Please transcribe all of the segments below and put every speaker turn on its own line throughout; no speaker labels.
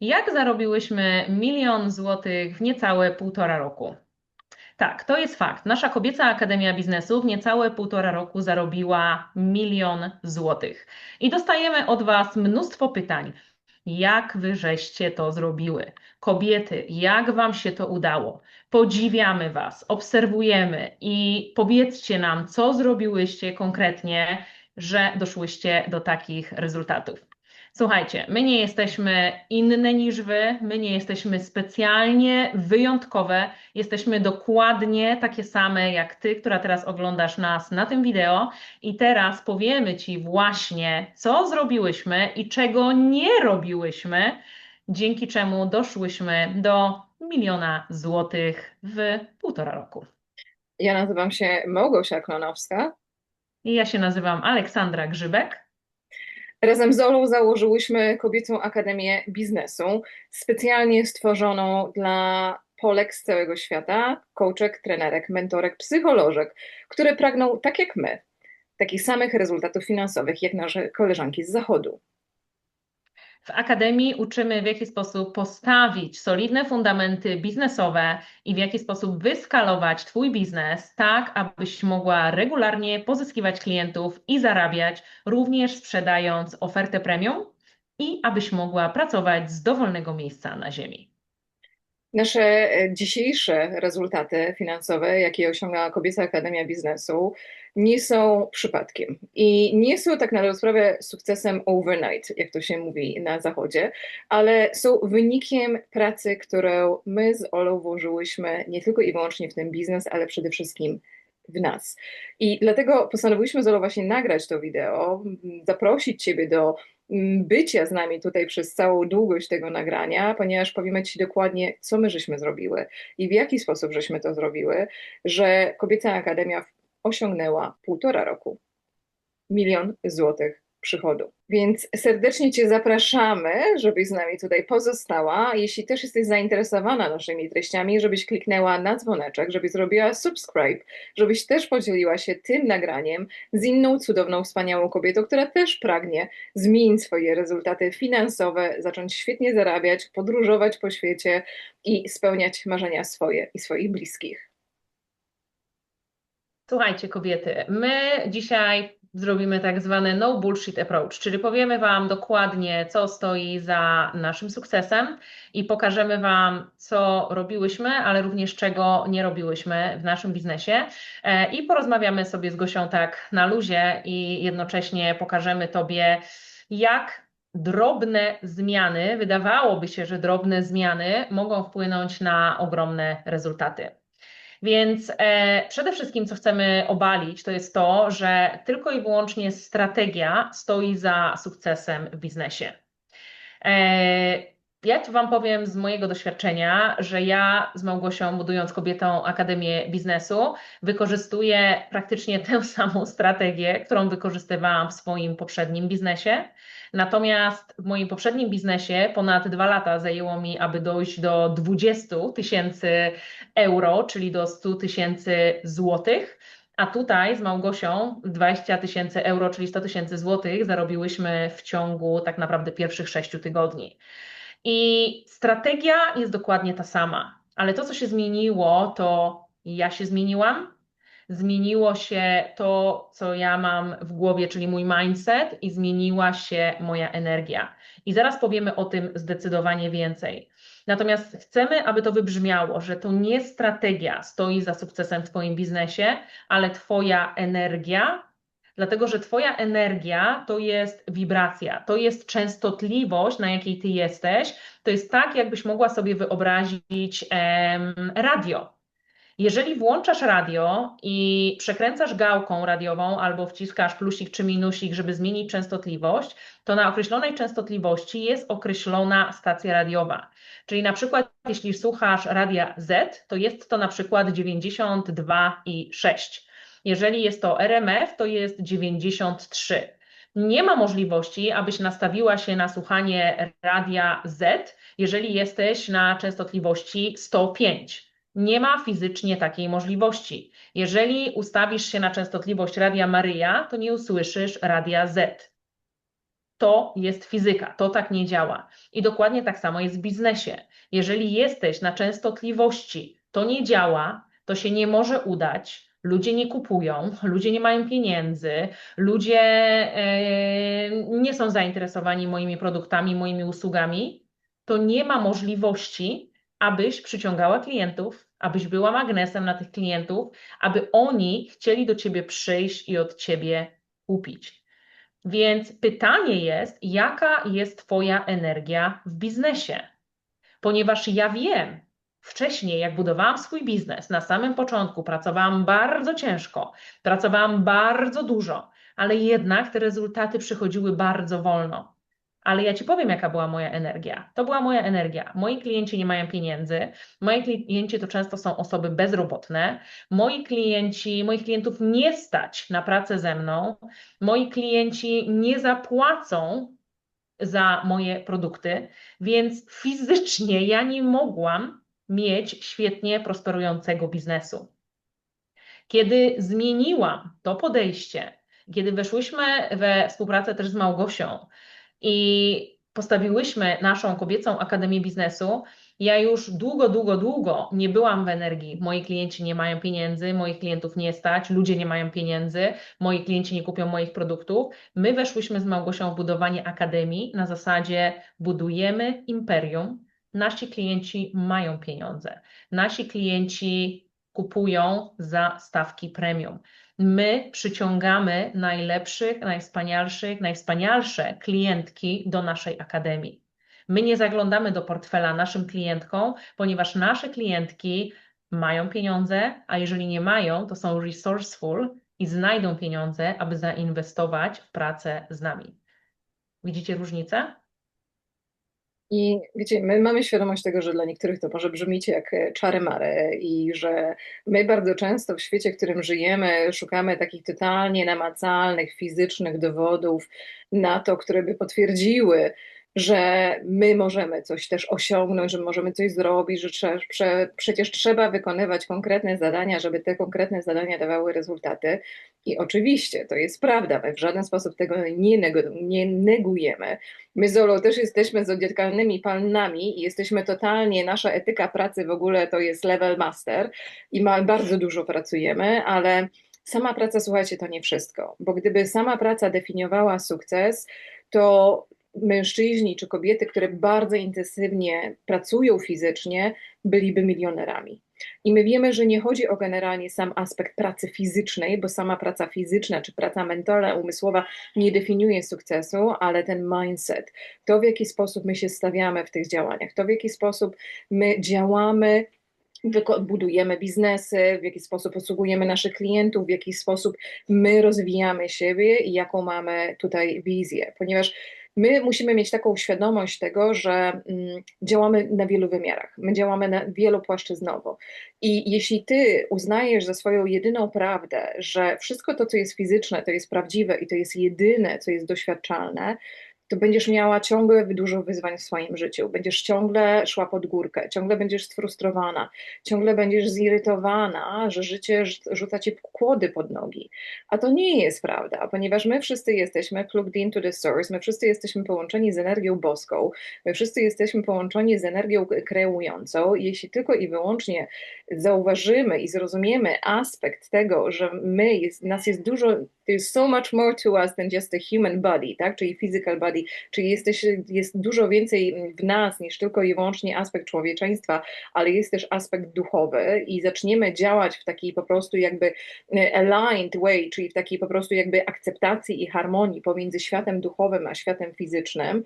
Jak zarobiłyśmy milion złotych w niecałe półtora roku? Tak, to jest fakt. Nasza Kobieca Akademia Biznesu w niecałe półtora roku zarobiła milion złotych. I dostajemy od Was mnóstwo pytań. Jak wy żeście to zrobiły? Kobiety, jak wam się to udało? Podziwiamy was, obserwujemy i powiedzcie nam, co zrobiłyście konkretnie, że doszłyście do takich rezultatów. Słuchajcie, my nie jesteśmy inne niż wy, my nie jesteśmy specjalnie wyjątkowe, jesteśmy dokładnie takie same jak ty, która teraz oglądasz nas na tym wideo i teraz powiemy ci właśnie, co zrobiłyśmy i czego nie robiłyśmy, dzięki czemu doszłyśmy do miliona złotych w półtora roku.
Ja nazywam się Małgosia Klonowska.
I ja się nazywam Aleksandra Grzybek.
Razem z Olą założyłyśmy Kobiecą Akademię Biznesu, specjalnie stworzoną dla Polek z całego świata, coachek, trenerek, mentorek, psycholożek, które pragną, tak jak my, takich samych rezultatów finansowych jak nasze koleżanki z Zachodu.
W Akademii uczymy, w jaki sposób postawić solidne fundamenty biznesowe i w jaki sposób wyskalować Twój biznes, tak abyś mogła regularnie pozyskiwać klientów i zarabiać, również sprzedając ofertę premium i abyś mogła pracować z dowolnego miejsca na Ziemi.
Nasze e, dzisiejsze rezultaty finansowe, jakie osiąga Kobieca Akademia Biznesu, nie są przypadkiem i nie są tak na sprawę sukcesem overnight, jak to się mówi na zachodzie, ale są wynikiem pracy, którą my z Olą włożyłyśmy nie tylko i wyłącznie w ten biznes, ale przede wszystkim w nas. I dlatego postanowiłyśmy z Olą właśnie nagrać to wideo, zaprosić Ciebie do bycia z nami tutaj przez całą długość tego nagrania, ponieważ powiemy Ci dokładnie, co my żeśmy zrobiły i w jaki sposób żeśmy to zrobiły, że Kobieca Akademia osiągnęła półtora roku. Milion złotych przychodu. Więc serdecznie Cię zapraszamy, żebyś z nami tutaj pozostała. Jeśli też jesteś zainteresowana naszymi treściami, żebyś kliknęła na dzwoneczek, żebyś zrobiła subscribe, żebyś też podzieliła się tym nagraniem z inną cudowną, wspaniałą kobietą, która też pragnie zmienić swoje rezultaty finansowe, zacząć świetnie zarabiać, podróżować po świecie i spełniać marzenia swoje i swoich bliskich.
Słuchajcie, kobiety, my dzisiaj zrobimy tak zwany no bullshit approach, czyli powiemy Wam dokładnie, co stoi za naszym sukcesem i pokażemy Wam, co robiłyśmy, ale również czego nie robiłyśmy w naszym biznesie. E, I porozmawiamy sobie z Gosią tak na luzie i jednocześnie pokażemy Tobie, jak drobne zmiany, wydawałoby się, że drobne zmiany mogą wpłynąć na ogromne rezultaty. Więc e, przede wszystkim, co chcemy obalić, to jest to, że tylko i wyłącznie strategia stoi za sukcesem w biznesie. E, ja Wam powiem z mojego doświadczenia, że ja z Małgosią, budując kobietą Akademię Biznesu, wykorzystuję praktycznie tę samą strategię, którą wykorzystywałam w swoim poprzednim biznesie. Natomiast w moim poprzednim biznesie ponad dwa lata zajęło mi, aby dojść do 20 tysięcy euro, czyli do 100 tysięcy złotych. A tutaj z Małgosią 20 tysięcy euro, czyli 100 tysięcy złotych, zarobiłyśmy w ciągu tak naprawdę pierwszych sześciu tygodni. I strategia jest dokładnie ta sama, ale to, co się zmieniło, to ja się zmieniłam, zmieniło się to, co ja mam w głowie, czyli mój mindset, i zmieniła się moja energia. I zaraz powiemy o tym zdecydowanie więcej. Natomiast chcemy, aby to wybrzmiało, że to nie strategia stoi za sukcesem w Twoim biznesie, ale Twoja energia, dlatego że Twoja energia to jest wibracja, to jest częstotliwość, na jakiej Ty jesteś. To jest tak, jakbyś mogła sobie wyobrazić em, radio. Jeżeli włączasz radio i przekręcasz gałką radiową albo wciskasz plusik czy minusik, żeby zmienić częstotliwość, to na określonej częstotliwości jest określona stacja radiowa. Czyli na przykład jeśli słuchasz radia Z, to jest to na przykład 92,6. Jeżeli jest to RMF, to jest 93. Nie ma możliwości, abyś nastawiła się na słuchanie radia Z, jeżeli jesteś na częstotliwości 105. Nie ma fizycznie takiej możliwości. Jeżeli ustawisz się na częstotliwość Radia Maryja, to nie usłyszysz Radia Z. To jest fizyka, to tak nie działa. I dokładnie tak samo jest w biznesie. Jeżeli jesteś na częstotliwości, to nie działa, to się nie może udać, ludzie nie kupują, ludzie nie mają pieniędzy, ludzie e, nie są zainteresowani moimi produktami, moimi usługami, to nie ma możliwości, abyś przyciągała klientów, abyś była magnesem na tych klientów, aby oni chcieli do ciebie przyjść i od ciebie kupić. Więc pytanie jest, jaka jest Twoja energia w biznesie? Ponieważ ja wiem, wcześniej, jak budowałam swój biznes, na samym początku pracowałam bardzo ciężko, pracowałam bardzo dużo, ale jednak te rezultaty przychodziły bardzo wolno. Ale ja Ci powiem, jaka była moja energia. To była moja energia. Moi klienci nie mają pieniędzy, moi klienci to często są osoby bezrobotne, moi klienci, moich klientów nie stać na pracę ze mną, moi klienci nie zapłacą za moje produkty, więc fizycznie ja nie mogłam mieć świetnie prosperującego biznesu. Kiedy zmieniłam to podejście, kiedy weszłyśmy we współpracę też z Małgosią i postawiłyśmy naszą kobiecą Akademię Biznesu, ja już długo, długo, długo nie byłam w energii. Moi klienci nie mają pieniędzy, moich klientów nie stać, ludzie nie mają pieniędzy, moi klienci nie kupią moich produktów. My weszłyśmy z Małgosią w budowanie akademii na zasadzie budujemy imperium. Nasi klienci mają pieniądze. Nasi klienci kupują za stawki premium. My przyciągamy najlepszych, najwspanialszych, najwspanialsze klientki do naszej akademii. My nie zaglądamy do portfela naszym klientkom, ponieważ nasze klientki mają pieniądze, a jeżeli nie mają, to są resourceful i znajdą pieniądze, aby zainwestować w pracę z nami. Widzicie różnicę?
I wiecie, my mamy świadomość tego, że dla niektórych to może brzmieć jak czary mary i że my bardzo często w świecie, w którym żyjemy, szukamy takich totalnie namacalnych, fizycznych dowodów na to, które by potwierdziły, że my możemy coś też osiągnąć, że możemy coś zrobić, że trze, prze, przecież trzeba wykonywać konkretne zadania, żeby te konkretne zadania dawały rezultaty. I oczywiście to jest prawda, my w żaden sposób tego nie, nie negujemy. My z Olą też jesteśmy zodiakalnymi panami i jesteśmy totalnie, nasza etyka pracy w ogóle to jest level master i ma, bardzo dużo pracujemy, ale sama praca, słuchajcie, to nie wszystko, bo gdyby sama praca definiowała sukces, to mężczyźni czy kobiety, które bardzo intensywnie pracują fizycznie, byliby milionerami. I my wiemy, że nie chodzi o generalnie sam aspekt pracy fizycznej, bo sama praca fizyczna czy praca mentalna, umysłowa nie definiuje sukcesu, ale ten mindset, to w jaki sposób my się stawiamy w tych działaniach, to w jaki sposób my działamy budujemy biznesy, w jaki sposób posługujemy naszych klientów, w jaki sposób my rozwijamy siebie i jaką mamy tutaj wizję, ponieważ My musimy mieć taką świadomość tego, że mm, działamy na wielu wymiarach, my działamy na wielopłaszczyznowo. I jeśli ty uznajesz za swoją jedyną prawdę, że wszystko to, co jest fizyczne, to jest prawdziwe i to jest jedyne, co jest doświadczalne, to będziesz miała ciągle dużo wyzwań w swoim życiu. Będziesz ciągle szła pod górkę, ciągle będziesz sfrustrowana, ciągle będziesz zirytowana, że życie rzuca ci kłody pod nogi. A to nie jest prawda, ponieważ my wszyscy jesteśmy plugged into the source, my wszyscy jesteśmy połączeni z energią boską, my wszyscy jesteśmy połączeni z energią kreującą. Jeśli tylko i wyłącznie zauważymy i zrozumiemy aspekt tego, że my, jest, nas jest dużo, there's so much more to us than just a human body, tak, czyli physical body, czyli jesteś, jest dużo więcej w nas niż tylko i wyłącznie aspekt człowieczeństwa, ale jest też aspekt duchowy i zaczniemy działać w takiej po prostu jakby e, aligned way, czyli w takiej po prostu jakby akceptacji i harmonii pomiędzy światem duchowym a światem fizycznym,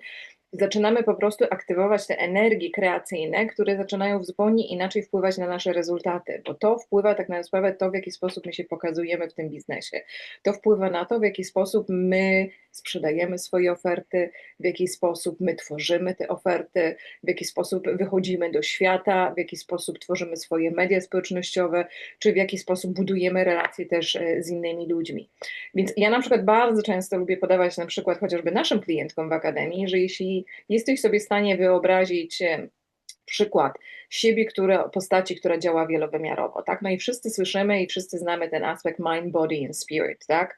zaczynamy po prostu aktywować te energie kreacyjne, które zaczynają zupełnie inaczej wpływać na nasze rezultaty, bo to wpływa tak na sprawę to, w jaki sposób my się pokazujemy w tym biznesie. To wpływa na to, w jaki sposób my sprzedajemy swoje oferty, w jaki sposób my tworzymy te oferty, w jaki sposób wychodzimy do świata, w jaki sposób tworzymy swoje media społecznościowe, czy w jaki sposób budujemy relacje też e, z innymi ludźmi. Więc ja na przykład bardzo często lubię podawać na przykład chociażby naszym klientkom w akademii, że jeśli jesteś sobie w stanie wyobrazić przykład siebie, które, postaci, która działa wielowymiarowo, tak? No i wszyscy słyszymy i wszyscy znamy ten aspekt mind, body and spirit, tak?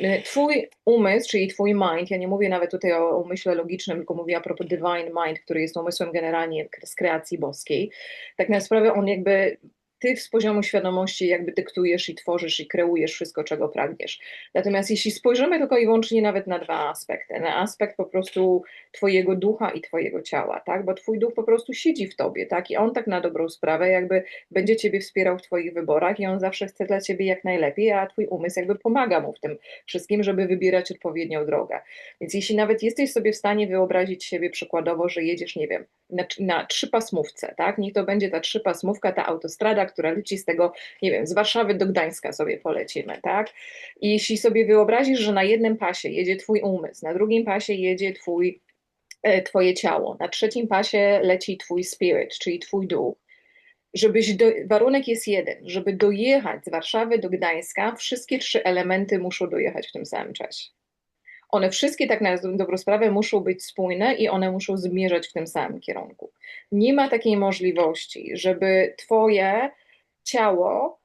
Y, twój umysł, czyli twój mind, ja nie mówię nawet tutaj o umyśle logicznym, tylko mówię a propos divine mind, który jest umysłem generalnie z kreacji boskiej, tak na sprawę on jakby ty z poziomu świadomości jakby dyktujesz i tworzysz i kreujesz wszystko, czego pragniesz. Natomiast jeśli spojrzymy tylko i wyłącznie nawet na dwa aspekty, na aspekt po prostu twojego ducha i twojego ciała, tak, bo twój duch po prostu siedzi w tobie, tak, i on tak na dobrą sprawę jakby będzie ciebie wspierał w twoich wyborach i on zawsze chce dla ciebie jak najlepiej, a twój umysł jakby pomaga mu w tym wszystkim, żeby wybierać odpowiednią drogę. Więc jeśli nawet jesteś sobie w stanie wyobrazić siebie przykładowo, że jedziesz, nie wiem, na, na trzypasmówce, tak, niech to będzie ta trzypasmówka, ta autostrada, która leci z tego, nie wiem, z Warszawy do Gdańska sobie polecimy, tak? I jeśli sobie wyobrazisz, że na jednym pasie jedzie twój umysł, na drugim pasie jedzie twój, e, twoje ciało, na trzecim pasie leci twój spirit, czyli twój duch, żebyś do, warunek jest jeden, żeby dojechać z Warszawy do Gdańska, wszystkie trzy elementy muszą dojechać w tym samym czasie. One wszystkie tak na dobrą sprawę muszą być spójne i one muszą zmierzać w tym samym kierunku. Nie ma takiej możliwości, żeby twoje ciało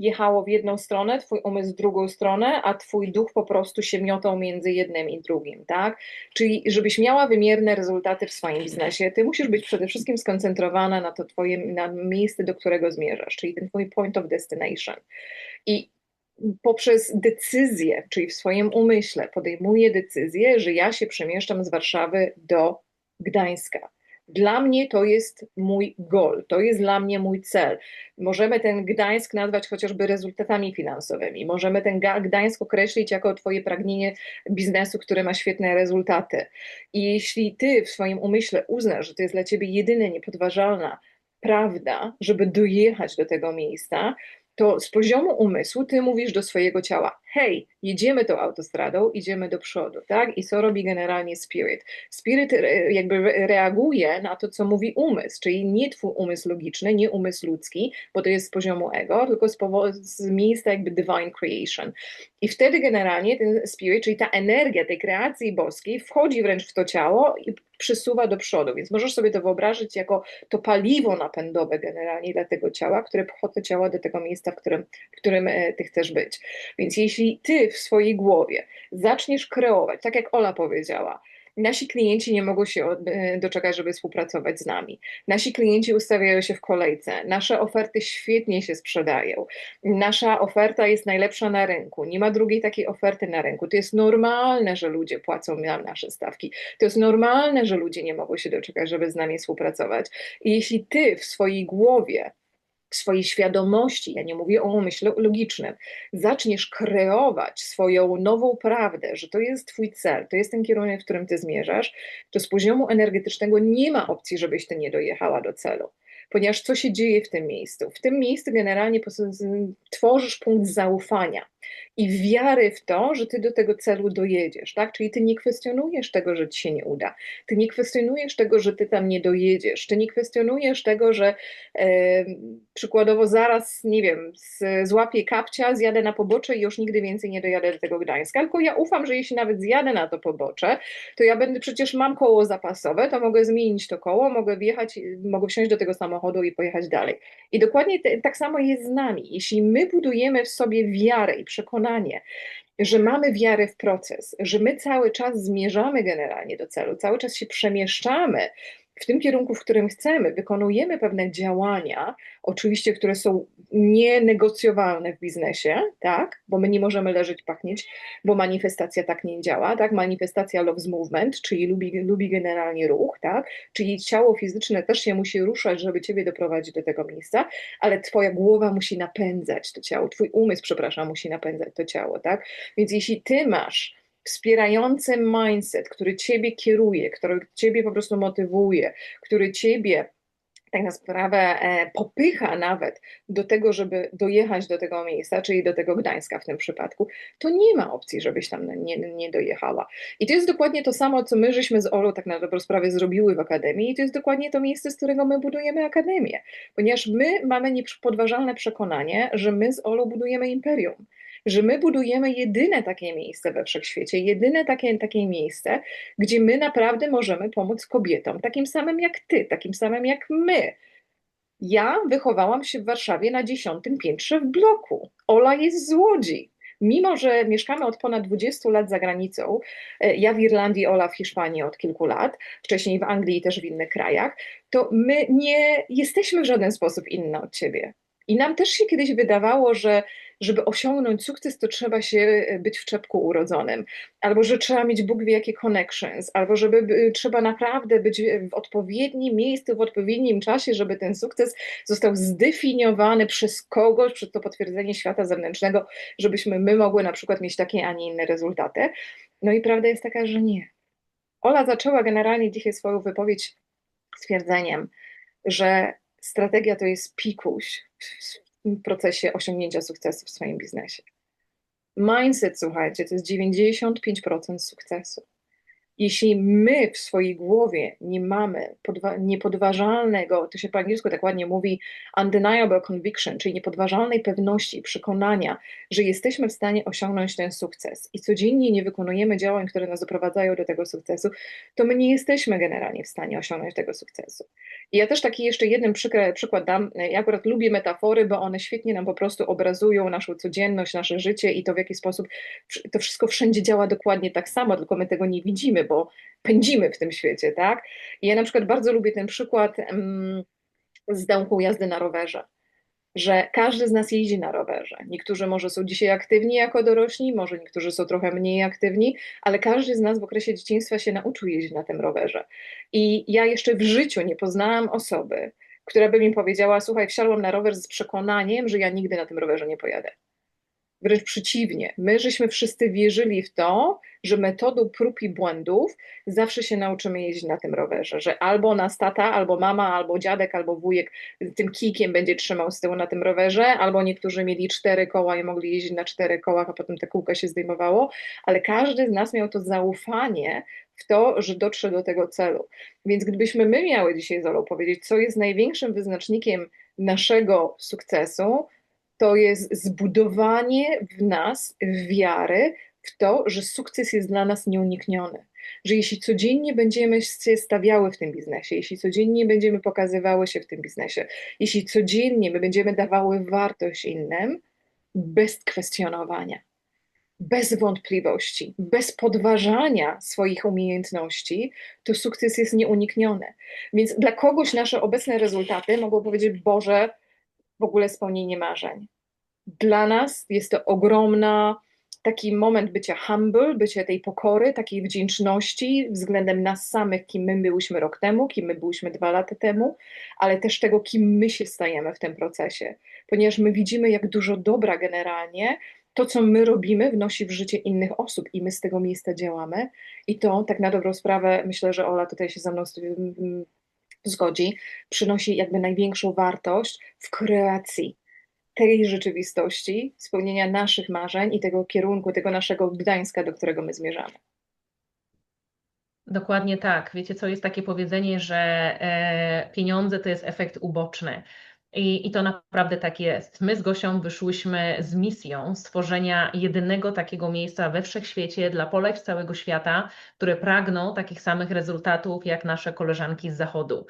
jechało w jedną stronę, twój umysł w drugą stronę, a twój duch po prostu się miotał między jednym i drugim, tak? Czyli żebyś miała wymierne rezultaty w swoim biznesie, ty musisz być przede wszystkim skoncentrowana na to twoje, na miejsce, do którego zmierzasz, czyli ten twój point of destination. I poprzez decyzję, czyli w swoim umyśle podejmuję decyzję, że ja się przemieszczam z Warszawy do Gdańska dla mnie to jest mój goal, to jest dla mnie mój cel. Możemy ten Gdańsk nazwać chociażby rezultatami finansowymi, możemy ten Gdańsk określić jako Twoje pragnienie biznesu, które ma świetne rezultaty. I jeśli Ty w swoim umyśle uznasz, że to jest dla Ciebie jedyna niepodważalna prawda, żeby dojechać do tego miejsca, to z poziomu umysłu ty mówisz do swojego ciała, hej, jedziemy tą autostradą, idziemy do przodu, tak? I co robi generalnie spirit? Spirit jakby reaguje na to, co mówi umysł, czyli nie twój umysł logiczny, nie umysł ludzki, bo to jest z poziomu ego, tylko z, z miejsca jakby divine creation. I wtedy generalnie ten spirit, czyli ta energia tej kreacji boskiej wchodzi wręcz w to ciało i przysuwa do przodu, więc możesz sobie to wyobrazić jako to paliwo napędowe generalnie dla tego ciała, które pcha to ciało do tego miejsca, w którym, w którym e, ty chcesz być. Więc jeśli ty w swojej głowie zaczniesz kreować, tak jak Ola powiedziała, Nasi klienci nie mogą się e, doczekać, żeby współpracować z nami. Nasi klienci ustawiają się w kolejce. Nasze oferty świetnie się sprzedają. Nasza oferta jest najlepsza na rynku. Nie ma drugiej takiej oferty na rynku. To jest normalne, że ludzie płacą nam nasze stawki. To jest normalne, że ludzie nie mogą się doczekać, żeby z nami współpracować. I jeśli ty w swojej głowie swojej świadomości, ja nie mówię o umyśle logicznym, zaczniesz kreować swoją nową prawdę, że to jest Twój cel, to jest ten kierunek, w którym Ty zmierzasz, to z poziomu energetycznego nie ma opcji, żebyś Ty nie dojechała do celu. Ponieważ co się dzieje w tym miejscu? W tym miejscu generalnie tworzysz punkt zaufania i wiary w to, że ty do tego celu dojedziesz, tak? Czyli ty nie kwestionujesz tego, że ci się nie uda. Ty nie kwestionujesz tego, że ty tam nie dojedziesz. Ty nie kwestionujesz tego, że e, przykładowo zaraz, nie wiem, z, złapię kapcia, zjadę na pobocze i już nigdy więcej nie dojadę do tego Gdańska. Tylko ja ufam, że jeśli nawet zjadę na to pobocze, to ja będę, przecież mam koło zapasowe, to mogę zmienić to koło, mogę wjechać, mogę wsiąść do tego samochodu i pojechać dalej. I dokładnie te, tak samo jest z nami. Jeśli my budujemy w sobie wiarę i przekonanie, że mamy wiarę w proces, że my cały czas zmierzamy generalnie do celu, cały czas się przemieszczamy w tym kierunku, w którym chcemy, wykonujemy pewne działania, oczywiście, które są nienegocjowalne w biznesie, tak, bo my nie możemy leżeć, pachnieć, bo manifestacja tak nie działa, tak, manifestacja loves movement, czyli lubi, lubi generalnie ruch, tak, czyli ciało fizyczne też się musi ruszać, żeby ciebie doprowadzić do tego miejsca, ale twoja głowa musi napędzać to ciało, twój umysł, przepraszam, musi napędzać to ciało, tak, więc jeśli ty masz wspierający mindset, który ciebie kieruje, który ciebie po prostu motywuje, który ciebie tak na sprawę e, popycha nawet do tego, żeby dojechać do tego miejsca, czyli do tego Gdańska w tym przypadku, to nie ma opcji, żebyś tam nie, nie dojechała. I to jest dokładnie to samo, co my żeśmy z Olą tak na dobrą sprawę zrobiły w Akademii i to jest dokładnie to miejsce, z którego my budujemy Akademię, ponieważ my mamy niepodważalne przekonanie, że my z Olą budujemy imperium że my budujemy jedyne takie miejsce we wszechświecie, jedyne takie, takie miejsce, gdzie my naprawdę możemy pomóc kobietom, takim samym jak ty, takim samym jak my. Ja wychowałam się w Warszawie na dziesiątym piętrze w bloku. Ola jest z Łodzi. Mimo, że mieszkamy od ponad 20 lat za granicą, e, ja w Irlandii, Ola w Hiszpanii od kilku lat, wcześniej w Anglii i też w innych krajach, to my nie jesteśmy w żaden sposób inne od ciebie. I nam też się kiedyś wydawało, że żeby osiągnąć sukces, to trzeba się e, być w czepku urodzonym, albo że trzeba mieć Bóg wie jakie connections, albo żeby trzeba naprawdę być w odpowiednim miejscu, w odpowiednim czasie, żeby ten sukces został zdefiniowany przez kogoś, przez to potwierdzenie świata zewnętrznego, żebyśmy my mogły na przykład mieć takie, a nie inne rezultaty. No i prawda jest taka, że nie. Ola zaczęła generalnie dzisiaj swoją wypowiedź stwierdzeniem, że strategia to jest pikuś procesie osiągnięcia sukcesu w swoim biznesie. Mindset, słuchajcie, to jest 95% sukcesu. Jeśli my w swojej głowie nie mamy niepodważalnego, to się po angielsku tak ładnie mówi, undeniable conviction, czyli niepodważalnej pewności i przekonania, że jesteśmy w stanie osiągnąć ten sukces i codziennie nie wykonujemy działań, które nas doprowadzają do tego sukcesu, to my nie jesteśmy generalnie w stanie osiągnąć tego sukcesu. I ja też taki jeszcze jeden przykład, przykład dam. Ja akurat lubię metafory, bo one świetnie nam po prostu obrazują naszą codzienność, nasze życie i to w jaki sposób to wszystko wszędzie działa dokładnie tak samo, tylko my tego nie widzimy, bo pędzimy w tym świecie, tak? I ja na przykład bardzo lubię ten przykład z dałką jazdy na rowerze że każdy z nas jeździ na rowerze. Niektórzy może są dzisiaj aktywni jako dorośli, może niektórzy są trochę mniej aktywni, ale każdy z nas w okresie dzieciństwa się nauczył jeździć na tym rowerze. I ja jeszcze w życiu nie poznałam osoby, która by mi powiedziała: Słuchaj, wsiadłam na rower z przekonaniem, że ja nigdy na tym rowerze nie pojadę. Wręcz przeciwnie, my żeśmy wszyscy wierzyli w to, że metodą prób i błędów zawsze się nauczymy jeździć na tym rowerze, że albo nas tata, albo mama, albo dziadek, albo wujek tym kijkiem będzie trzymał z tyłu na tym rowerze, albo niektórzy mieli cztery koła i mogli jeździć na czterech kołach, a potem te kółka się zdejmowało, ale każdy z nas miał to zaufanie w to, że dotrze do tego celu. Więc gdybyśmy my miały dzisiaj z Olą powiedzieć, co jest największym wyznacznikiem naszego sukcesu, to jest zbudowanie w nas wiary w to, że sukces jest dla nas nieunikniony. Że jeśli codziennie będziemy się stawiały w tym biznesie, jeśli codziennie będziemy pokazywały się w tym biznesie, jeśli codziennie my będziemy dawały wartość innym, bez kwestionowania, bez wątpliwości, bez podważania swoich umiejętności, to sukces jest nieunikniony. Więc dla kogoś nasze obecne rezultaty mogą powiedzieć: Boże, w ogóle spełnienie marzeń. Dla nas jest to ogromna taki moment bycia humble, bycia tej pokory, takiej wdzięczności względem nas samych, kim my byliśmy rok temu, kim my byliśmy dwa lata temu, ale też tego, kim my się stajemy w tym procesie, ponieważ my widzimy, jak dużo dobra generalnie to, co my robimy, wnosi w życie innych osób i my z tego miejsca działamy. I to, tak na dobrą sprawę, myślę, że Ola tutaj się ze mną zgodzi, przynosi jakby największą wartość w kreacji tej rzeczywistości, spełnienia naszych marzeń i tego kierunku, tego naszego Gdańska, do którego my zmierzamy.
Dokładnie tak. Wiecie, co jest takie powiedzenie, że e, pieniądze to jest efekt uboczny. I, I to naprawdę tak jest. My z Gosią wyszłyśmy z misją stworzenia jedynego takiego miejsca we wszechświecie dla Polek z całego świata, które pragną takich samych rezultatów jak nasze koleżanki z Zachodu.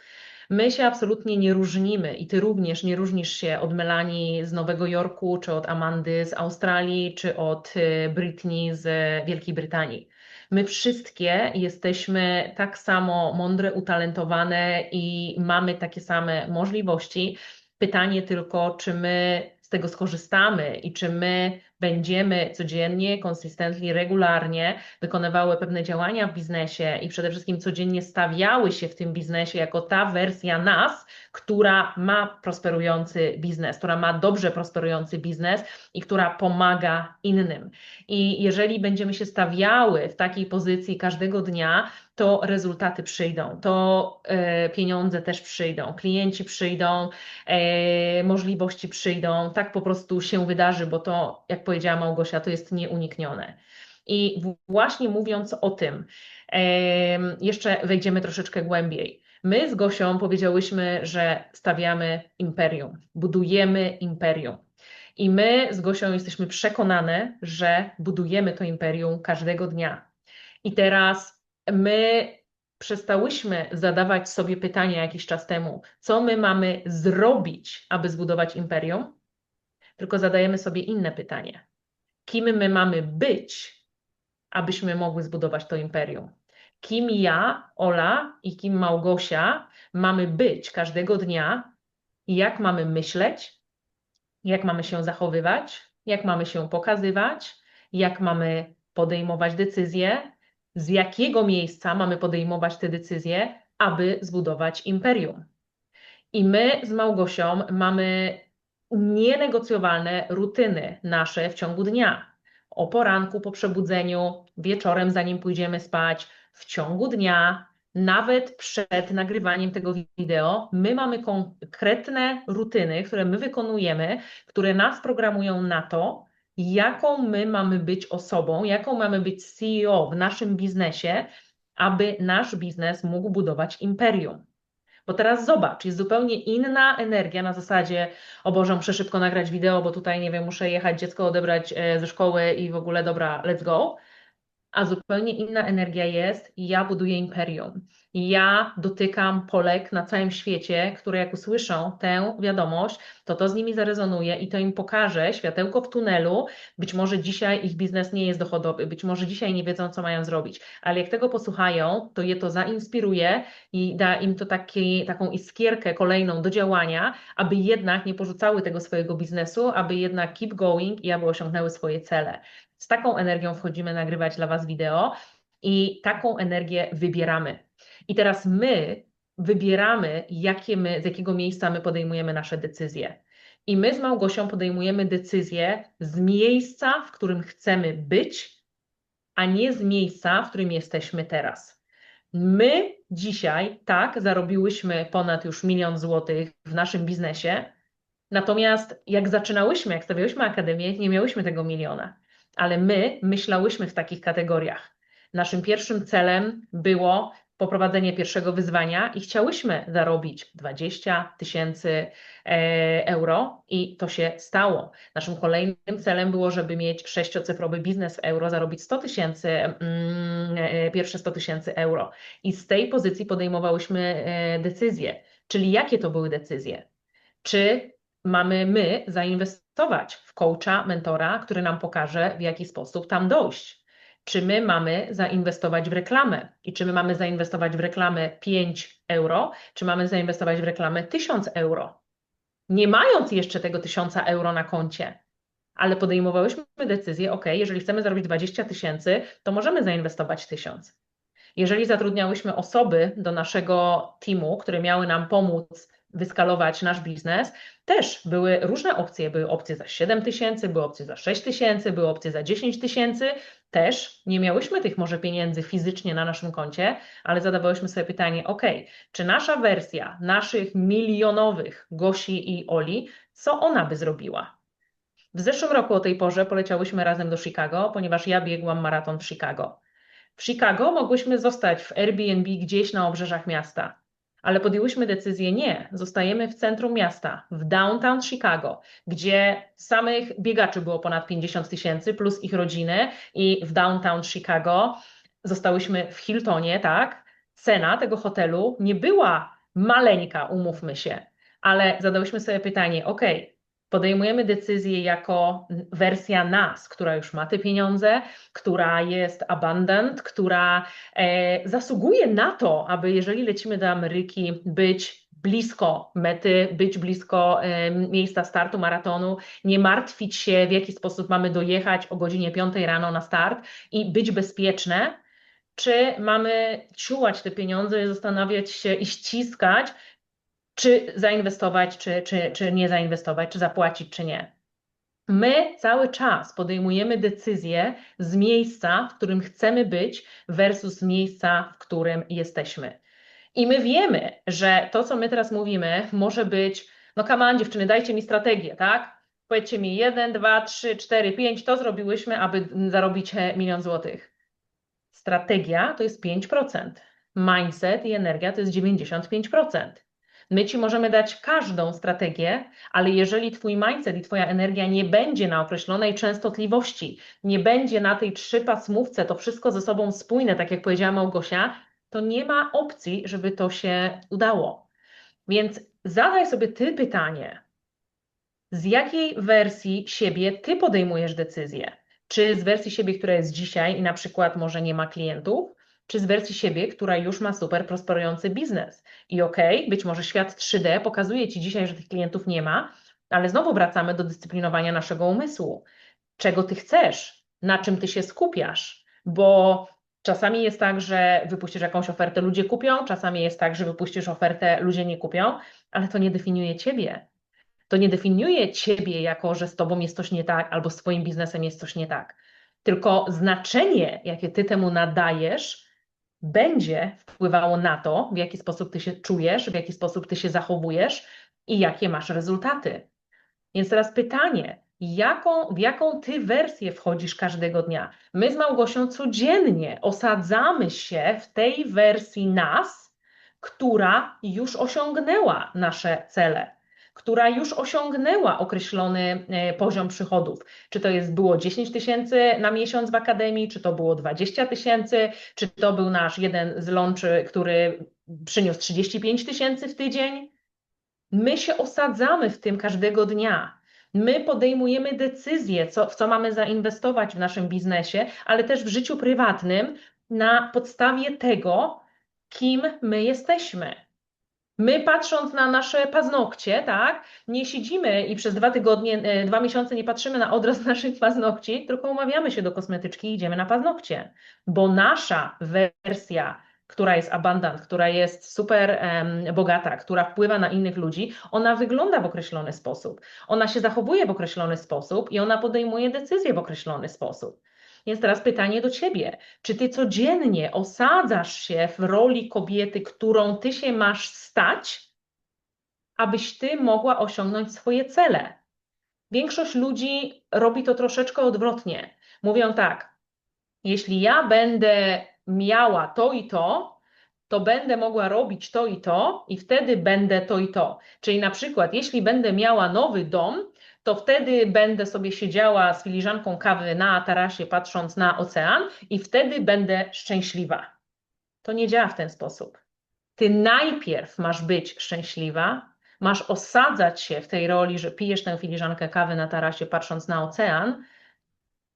My się absolutnie nie różnimy i ty również nie różnisz się od Melanie z Nowego Jorku, czy od Amandy z Australii, czy od y, Britney z Wielkiej Brytanii. My wszystkie jesteśmy tak samo mądre, utalentowane i mamy takie same możliwości. Pytanie tylko, czy my z tego skorzystamy i czy my będziemy codziennie, konsystentnie, regularnie wykonywały pewne działania w biznesie i przede wszystkim codziennie stawiały się w tym biznesie jako ta wersja nas, która ma prosperujący biznes, która ma dobrze prosperujący biznes i która pomaga innym. I jeżeli będziemy się stawiały w takiej pozycji każdego dnia, to rezultaty przyjdą, to e, pieniądze też przyjdą, klienci przyjdą, e, możliwości przyjdą, tak po prostu się wydarzy, bo to, jak powiedziała Małgosia, to jest nieuniknione. I właśnie mówiąc o tym, jeszcze wejdziemy troszeczkę głębiej. My z Gosią powiedziałyśmy, że stawiamy imperium, budujemy imperium. I my z Gosią jesteśmy przekonane, że budujemy to imperium każdego dnia. I teraz my przestałyśmy zadawać sobie pytania jakiś czas temu, co my mamy zrobić, aby zbudować imperium, tylko zadajemy sobie inne pytanie. Kim my mamy być, abyśmy mogły zbudować to imperium? Kim ja, Ola i kim Małgosia mamy być każdego dnia? I jak mamy myśleć, jak mamy się zachowywać, jak mamy się pokazywać, jak mamy podejmować decyzje, z jakiego miejsca mamy podejmować te decyzje, aby zbudować imperium. I my z Małgosią mamy nienegocjowalne rutyny nasze w ciągu dnia. O poranku, po przebudzeniu, wieczorem, zanim pójdziemy spać, w ciągu dnia, nawet przed nagrywaniem tego wideo, my mamy konkretne rutyny, które my wykonujemy, które nas programują na to, jaką my mamy być osobą, jaką mamy być CEO w naszym biznesie, aby nasz biznes mógł budować imperium. Bo teraz zobacz, jest zupełnie inna energia na zasadzie, o Boże, muszę szybko nagrać wideo, bo tutaj, nie wiem, muszę jechać dziecko odebrać e, ze szkoły i w ogóle, dobra, let's go a zupełnie inna energia jest ja buduję imperium. Ja dotykam Polek na całym świecie, które jak usłyszą tę wiadomość, to to z nimi zarezonuje i to im pokaże światełko w tunelu. Być może dzisiaj ich biznes nie jest dochodowy, być może dzisiaj nie wiedzą, co mają zrobić, ale jak tego posłuchają, to je to zainspiruje i da im to taki, taką iskierkę kolejną do działania, aby jednak nie porzucały tego swojego biznesu, aby jednak keep going i aby osiągnęły swoje cele. Z taką energią wchodzimy nagrywać dla Was wideo i taką energię wybieramy. I teraz my wybieramy, jakie my, z jakiego miejsca my podejmujemy nasze decyzje. I my z Małgosią podejmujemy decyzje z miejsca, w którym chcemy być, a nie z miejsca, w którym jesteśmy teraz. My dzisiaj, tak, zarobiłyśmy ponad już milion złotych w naszym biznesie, natomiast jak zaczynałyśmy, jak stawiałyśmy akademię, nie miałyśmy tego miliona ale my myślałyśmy w takich kategoriach. Naszym pierwszym celem było poprowadzenie pierwszego wyzwania i chciałyśmy zarobić 20 tysięcy e, euro i to się stało. Naszym kolejnym celem było, żeby mieć sześciocyfrowy biznes w euro, zarobić 100 tysięcy, mm, e, pierwsze 100 tysięcy euro. I z tej pozycji podejmowałyśmy e, decyzje. Czyli jakie to były decyzje? Czy mamy my zainwestować w coacha, mentora, który nam pokaże, w jaki sposób tam dojść. Czy my mamy zainwestować w reklamę i czy my mamy zainwestować w reklamę 5 euro, czy mamy zainwestować w reklamę 1000 euro, nie mając jeszcze tego 1000 euro na koncie. Ale podejmowałyśmy decyzję, ok, jeżeli chcemy zarobić 20 tysięcy, to możemy zainwestować 1000. Jeżeli zatrudniałyśmy osoby do naszego teamu, które miały nam pomóc wyskalować nasz biznes, też były różne opcje. Były opcje za 7 tysięcy, były opcje za 6 tysięcy, były opcje za 10 tysięcy. Też nie miałyśmy tych może pieniędzy fizycznie na naszym koncie, ale zadawałyśmy sobie pytanie, ok, czy nasza wersja naszych milionowych Gosi i Oli, co ona by zrobiła? W zeszłym roku o tej porze poleciałyśmy razem do Chicago, ponieważ ja biegłam maraton w Chicago. W Chicago mogłyśmy zostać w Airbnb gdzieś na obrzeżach miasta ale podjęłyśmy decyzję nie, zostajemy w centrum miasta, w downtown Chicago, gdzie samych biegaczy było ponad 50 tysięcy plus ich rodziny i w downtown Chicago zostałyśmy w Hiltonie, tak? Cena tego hotelu nie była maleńka, umówmy się, ale zadałyśmy sobie pytanie, ok, podejmujemy decyzję jako wersja nas, która już ma te pieniądze, która jest abundant, która e, zasługuje na to, aby jeżeli lecimy do Ameryki, być blisko mety, być blisko e, miejsca startu maratonu, nie martwić się, w jaki sposób mamy dojechać o godzinie 5 rano na start i być bezpieczne, czy mamy ciułać te pieniądze, zastanawiać się i ściskać, czy zainwestować, czy, czy, czy nie zainwestować, czy zapłacić, czy nie. My cały czas podejmujemy decyzje z miejsca, w którym chcemy być, versus miejsca, w którym jesteśmy. I my wiemy, że to, co my teraz mówimy, może być, no kaman, dziewczyny, dajcie mi strategię, tak? Powiedzcie mi jeden, dwa, trzy, cztery, pięć, to zrobiłyśmy, aby zarobić milion złotych. Strategia to jest 5%. Mindset i energia to jest 95%. My ci możemy dać każdą strategię, ale jeżeli twój mindset i twoja energia nie będzie na określonej częstotliwości, nie będzie na tej trzypasmówce, to wszystko ze sobą spójne, tak jak powiedziała Małgosia, to nie ma opcji, żeby to się udało. Więc zadaj sobie ty pytanie, z jakiej wersji siebie ty podejmujesz decyzję? Czy z wersji siebie, która jest dzisiaj i na przykład może nie ma klientów, czy z wersji siebie, która już ma super prosperujący biznes. I okej, okay, być może świat 3D pokazuje Ci dzisiaj, że tych klientów nie ma, ale znowu wracamy do dyscyplinowania naszego umysłu. Czego Ty chcesz? Na czym Ty się skupiasz? Bo czasami jest tak, że wypuścisz jakąś ofertę, ludzie kupią, czasami jest tak, że wypuścisz ofertę, ludzie nie kupią, ale to nie definiuje Ciebie. To nie definiuje Ciebie jako, że z Tobą jest coś nie tak albo z Twoim biznesem jest coś nie tak. Tylko znaczenie, jakie Ty temu nadajesz, będzie wpływało na to, w jaki sposób ty się czujesz, w jaki sposób ty się zachowujesz i jakie masz rezultaty. Więc teraz pytanie, jaką, w jaką ty wersję wchodzisz każdego dnia? My z Małgosią codziennie osadzamy się w tej wersji nas, która już osiągnęła nasze cele która już osiągnęła określony e, poziom przychodów. Czy to jest było 10 tysięcy na miesiąc w akademii, czy to było 20 tysięcy, czy to był nasz jeden z launchy, który przyniósł 35 tysięcy w tydzień. My się osadzamy w tym każdego dnia. My podejmujemy decyzje, co, w co mamy zainwestować w naszym biznesie, ale też w życiu prywatnym na podstawie tego, kim my jesteśmy. My patrząc na nasze paznokcie, tak, nie siedzimy i przez dwa tygodnie, e, dwa miesiące nie patrzymy na odrost naszych paznokci, tylko umawiamy się do kosmetyczki i idziemy na paznokcie, bo nasza wersja, która jest abundant, która jest super um, bogata, która wpływa na innych ludzi, ona wygląda w określony sposób, ona się zachowuje w określony sposób i ona podejmuje decyzje w określony sposób. Więc teraz pytanie do ciebie: czy ty codziennie osadzasz się w roli kobiety, którą ty się masz stać, abyś ty mogła osiągnąć swoje cele? Większość ludzi robi to troszeczkę odwrotnie. Mówią tak: jeśli ja będę miała to i to, to będę mogła robić to i to, i wtedy będę to i to. Czyli na przykład, jeśli będę miała nowy dom, to wtedy będę sobie siedziała z filiżanką kawy na tarasie, patrząc na ocean, i wtedy będę szczęśliwa. To nie działa w ten sposób. Ty najpierw masz być szczęśliwa, masz osadzać się w tej roli, że pijesz tę filiżankę kawy na tarasie, patrząc na ocean,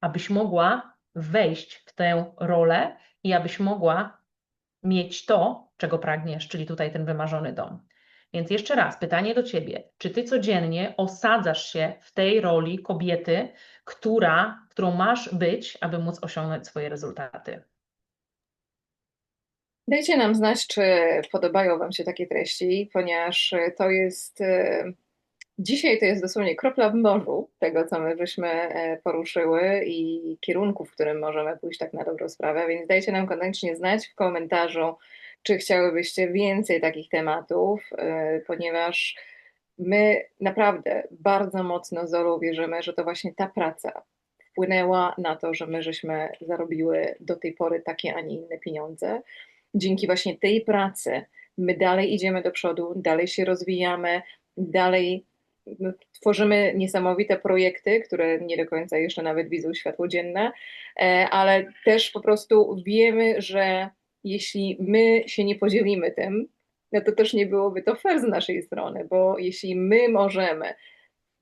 abyś mogła wejść w tę rolę i abyś mogła mieć to, czego pragniesz, czyli tutaj ten wymarzony dom. Więc jeszcze raz, pytanie do Ciebie. Czy Ty codziennie osadzasz się w tej roli kobiety, która, którą masz być, aby móc osiągnąć swoje rezultaty?
Dajcie nam znać, czy podobają Wam się takie treści, ponieważ to jest. E, dzisiaj to jest dosłownie kropla w morzu tego, co my żeśmy e, poruszyły i kierunku, w którym możemy pójść tak na dobrą sprawę, więc dajcie nam koniecznie znać w komentarzu, czy chciałybyście więcej takich tematów, y, ponieważ my naprawdę bardzo mocno Zolu wierzymy, że to właśnie ta praca wpłynęła na to, że my żeśmy zarobiły do tej pory takie, a nie inne pieniądze. Dzięki właśnie tej pracy my dalej idziemy do przodu, dalej się rozwijamy, dalej no, tworzymy niesamowite projekty, które nie do końca jeszcze nawet widzą światło dzienne, e, ale też po prostu wiemy, że jeśli my się nie podzielimy tym, no to też nie byłoby to fair z naszej strony, bo jeśli my możemy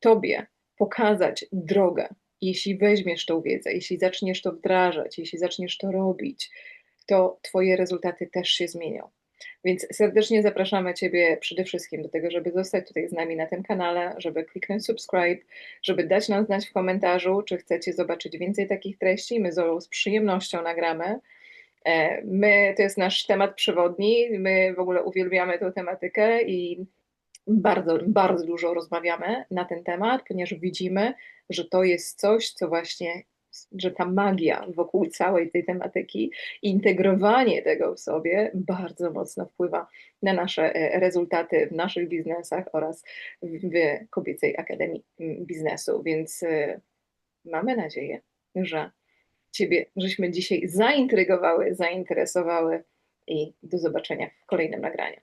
Tobie pokazać drogę, jeśli weźmiesz tą wiedzę, jeśli zaczniesz to wdrażać, jeśli zaczniesz to robić, to Twoje rezultaty też się zmienią. Więc serdecznie zapraszamy Ciebie przede wszystkim do tego, żeby zostać tutaj z nami na tym kanale, żeby kliknąć subscribe, żeby dać nam znać w komentarzu, czy chcecie zobaczyć więcej takich treści. My z przyjemnością nagramy. E, my, to jest nasz temat przewodni, my w ogóle uwielbiamy tę tematykę i bardzo, bardzo dużo rozmawiamy na ten temat, ponieważ widzimy, że to jest coś, co właśnie, że ta magia wokół całej tej tematyki, integrowanie tego w sobie bardzo mocno wpływa na nasze e, rezultaty w naszych biznesach oraz w Kobiecej Akademii Biznesu. Więc e, mamy nadzieję, że Ciebie, żeśmy dzisiaj zaintrygowały, zainteresowały i do zobaczenia w kolejnym nagraniu.